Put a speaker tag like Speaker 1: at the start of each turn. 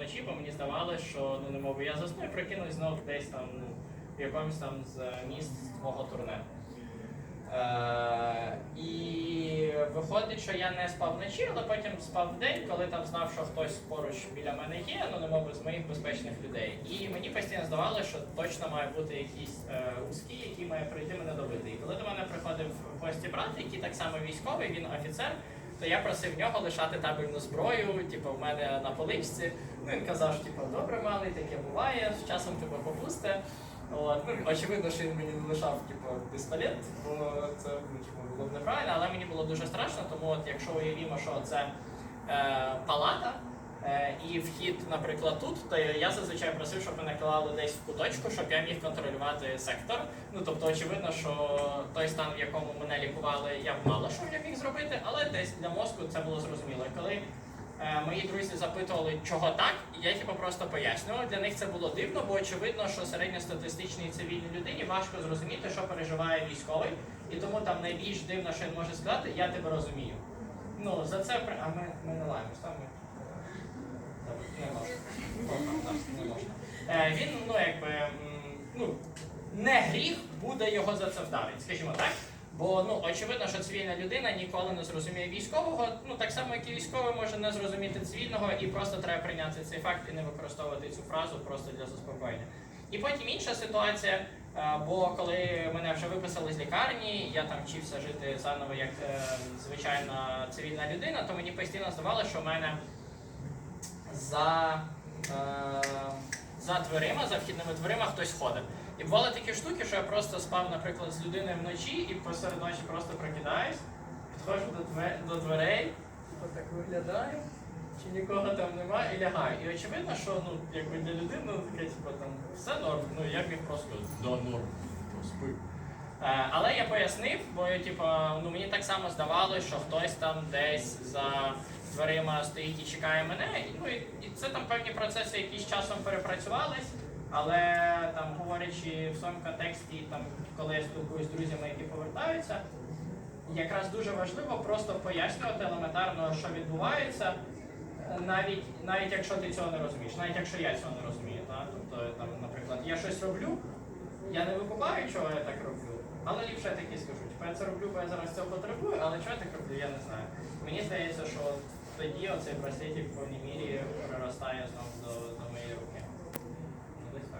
Speaker 1: вночі, бо мені здавалося, що ну не можу. Я засну і прикинусь знов десь там ну, в якомусь там з міст твого турне. Е, і виходить, що я не спав вночі, але потім спав вдень, коли там знав, що хтось поруч біля мене є, ну не мов з моїх безпечних людей. І мені постійно здавалося, що точно має бути якийсь е, узкий, який має прийти мене добити. І коли до мене приходив в гості брат, який так само військовий, він офіцер, то я просив нього лишати табельну зброю, типу, в мене на поличці. Ну він казав, що типу, добре, малий, таке буває, з часом тебе попусте. От. Ну, очевидно, що він мені не лишав типу, пістолет, бо це ну, типу, було б неправильно, але мені було дуже страшно, тому от, якщо уявімо, що це е, палата і вхід, наприклад, тут, то я зазвичай просив, щоб мене клали десь в куточку, щоб я міг контролювати сектор. Ну тобто, очевидно, що той стан, в якому мене лікували, я мало що я міг зробити, але десь для мозку це було зрозуміло. Коли Е, Мої друзі запитували, чого так, і я типу просто пояснював. Для них це було дивно, бо очевидно, що середньостатистичній цивільній людині важко зрозуміти, що переживає військовий, і тому там найбільш дивно, що він може сказати, я тебе розумію. Ну за це а ми, ми не лаємось, там ми Добре, не можна. О, так, так, не можна. Е, він, ну якби ну не гріх буде його за це вдарити, скажімо так. Бо ну очевидно, що цивільна людина ніколи не зрозуміє військового. Ну так само, як і військовий може не зрозуміти цивільного, і просто треба прийняти цей факт і не використовувати цю фразу просто для заспокоєння. І потім інша ситуація. е, Бо коли мене вже виписали з лікарні, я там вчився жити заново як е, звичайна цивільна людина, то мені постійно здавалося, що в мене за, е, за дверима, за вхідними дверима хтось ходить. І бували такі штуки, що я просто спав, наприклад, з людиною вночі і посеред ночі просто прокидаюсь, підходжу до, две, до дверей, отак виглядаю, чи нікого там немає, і лягаю. І очевидно, що ну, якби для людини ну, таке, типу, там, все норм, ну я міг просто да, норм, спи. Е, Але я пояснив, бо типу, ну, мені так само здавалося, що хтось там десь за дверима стоїть і чекає мене. І, Ну, і, це там певні процеси якісь часом перепрацювались. Але там говорячи в своєму контексті, там коли я спілкуюся з друзями, які повертаються, якраз дуже важливо просто пояснювати елементарно, що відбувається, навіть навіть якщо ти цього не розумієш, навіть якщо я цього не розумію. Так? Тобто, там, наприклад, я щось роблю, я не викупаю, чого я так роблю, але ліпше таки скажу. Типу, я це роблю, бо я зараз цього потребую, але чого я так роблю, я не знаю. Мені здається, що тоді оцей простітік в повній мірі приростає знову до, до моєї руки.